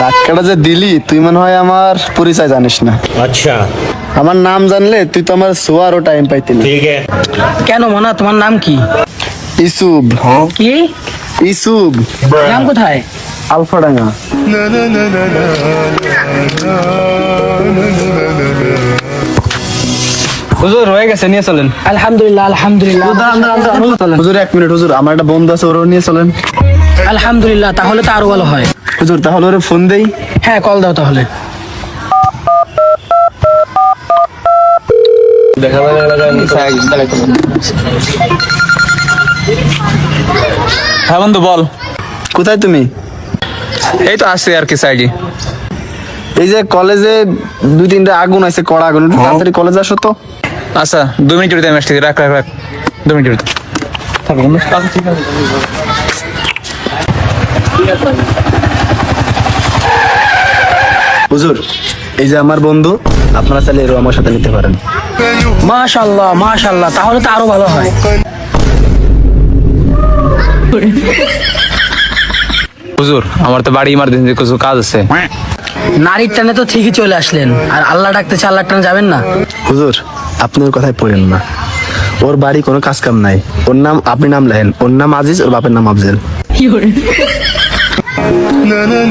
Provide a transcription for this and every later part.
ধাক্কাটা যে দিলি তুই মনে হয় আমার পরিচয় জানিস না আচ্ছা আমার নাম জানলে তুই তো আমার সোয়ারও টাইম পাইতি ঠিক কেন মনা তোমার নাম কি ইসুব কি ইসুব নাম কোথায় আলফাডাঙ্গা হুজুর হয়ে গেছে নিয়ে চলেন। আলহামদুলিল্লাহ আলহামদুলিল্লাহ। হুজুর এক মিনিট হুজুর আমার একটা বন্ধু আছে ওরও নিয়ে চলেন। আলহামদুলিল্লাহ তাহলে তো আরও ভালো হয়। হুজুর তাহলে ওরে ফোন দেই। হ্যাঁ কল দাও তাহলে। হ্যাঁ বন্ধু বল। কোথায় তুমি? এই তো আসছে আর কি সাইডে এই যে কলেজে দুই তিনটা আগুন আছে কড়া আগুন। একটু তাড়াতাড়ি কলেজ আসো তো। আচ্ছা দু মিনিট আমি আসছি রাখ রাখ রাখ। দু মিনিট থাকো বন্ধু। আচ্ছা ঠিক আছে। হুজুর এই যে আমার বন্ধু আপনারা চাইলে এরও আমার সাথে নিতে পারেন। মাশাল্লাহ মাশাল্লাহ তাহলে তো আরও ভালো হয়। হুজুর আমার তো বাড়ি ইমার্জেন্সি কিছু কাজ আছে। নারীর টানে তো ঠিকই চলে আসলেন। আর আল্লাহ ডাকতেছে আল্লাহ টানে যাবেন না। হুজুর আপনি ওর কথায় পড়েন না। ওর বাড়ি কোনো কাজ কাম নাই। ওর নাম আপনি নাম লেন ওর নাম আজিজ ওর বাপের নাম আফজেল।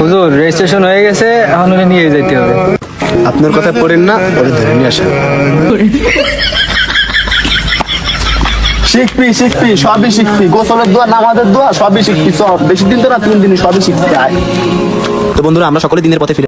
হুজুর রেজিস্ট্রেশন হয়ে গেছে এখন ওরে নিয়ে যেতে হবে। আপনার কথায় পড়েন না ওরে ধরে নিয়ে আসেন। শিখবি শিখবি সবই শিখবি। গোসলের দোয়া নামাজের দোয়া সবই শিখবি। সব বেশি দিন তো না তিন দিন সবই শিখবি আয় তো বন্ধুরা আমরা সকলে দিনের পথে ফিরে